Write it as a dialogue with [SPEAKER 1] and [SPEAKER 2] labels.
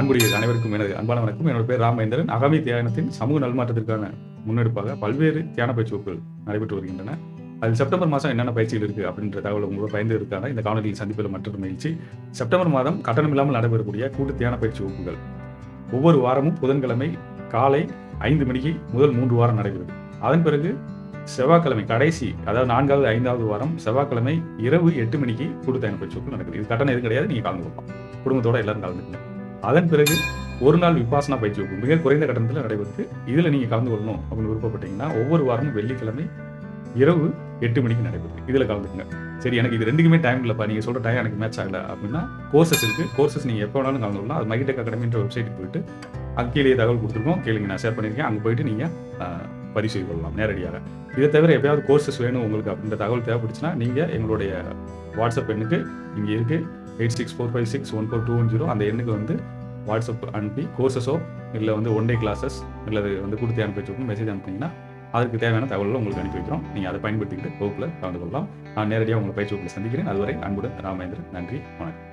[SPEAKER 1] அன்புடைய அனைவருக்கும் எனது அன்பான வணக்கம். என்னோட பேர் ராமேந்திரன். அகமி தியானத்தின் சமூக நல்மாற்றத்திற்கான முன்னெடுப்பாக பல்வேறு தியான பயிற்சி வகுப்புகள் நடைபெற்று வருகின்றன. அதில் செப்டம்பர் மாதம் என்னென்ன பயிற்சிகள் இருக்குது அப்படின்ற தகவல் உங்களோட பயந்து இருக்கான இந்த காணொலியில் சந்திப்பில் மற்றொரு மகிழ்ச்சி. செப்டம்பர் மாதம் கட்டணம் இல்லாமல் நடைபெறக்கூடிய கூட்டு தியான பயிற்சி வகுப்புகள். ஒவ்வொரு வாரமும் புதன்கிழமை காலை ஐந்து மணிக்கு முதல் மூன்று வாரம் நடைபெறுது. அதன் பிறகு செவ்வாய்க்கிழமை கடைசி அதாவது நான்காவது ஐந்தாவது வாரம் செவ்வாய்க்கிழமை இரவு எட்டு மணிக்கு கூட்டு தியான பயிற்சி வகுப்பு நடக்குது. இது கட்டணம் எதுவும் கிடையாது. நீங்கள் கலந்து குடும்பத்தோட எல்லாரும் கலந்துக்கலாம் அதன் பிறகு ஒரு நாள் விபாசனா பயிற்சி வகுப்பு மிக குறைந்த கட்டணத்தில் நடைபெறுது இதில் நீங்கள் கலந்து கொள்ளணும் அப்படின்னு விருப்பப்பட்டீங்கன்னா ஒவ்வொரு வாரமும் வெள்ளிக்கிழமை இரவு எட்டு மணிக்கு நடைபெறுது. இதில் கலந்துக்குங்க. சரி எனக்கு இது ரெண்டுக்குமே டைம் இல்லைப்பா நீங்கள் சொல்கிற டைம் எனக்கு மேட்ச் ஆகலை அப்படின்னா கோர்சஸ் இருக்குது கோர்சஸ் நீங்கள் எப்போ வேணாலும் கலந்து கொள்ளலாம். அது மைடெக் அகாடமின்ற வெப்சைட்டுக்கு போயிட்டு அங்கே கீழே தகவல் கொடுத்துருக்கோம். கேளுங்க நான் ஷேர் பண்ணியிருக்கேன். அங்கே போயிட்டு நீங்கள் பரிசு கொள்ளலாம் நேரடியாக. இதை தவிர எப்பயாவது கோர்சஸ் வேணும் உங்களுக்கு அப்படின்ற தகவல் தேவைப்படுச்சுன்னா நீங்கள் எங்களுடைய வாட்ஸ்அப் எண்ணுக்கு இங்கே இருக்குது eight six four five six one four two one zero அந்த எண்ணுக்கு வந்து வாட்ஸ்அப் அனுப்பி கோர்சஸோ இல்லை வந்து ஒன் டே கிளாஸஸ் இல்லை வந்து கொடுத்து அனுப்பி வச்சுருக்கோம் மெசேஜ் அனுப்புனீங்கன்னா அதுக்கு தேவையான தகவல்களை உங்களுக்கு அனுப்பி வைக்கிறோம். நீங்கள் அதை பயன்படுத்திக்கிட்டு வகுப்பில் கலந்து கொள்ளலாம். நான் நேரடியாக உங்களை பயிற்சி வகுப்பில் சந்திக்கிறேன். அதுவரை அன்புடன் ராமேந்திரன் நன்றி வணக்கம்.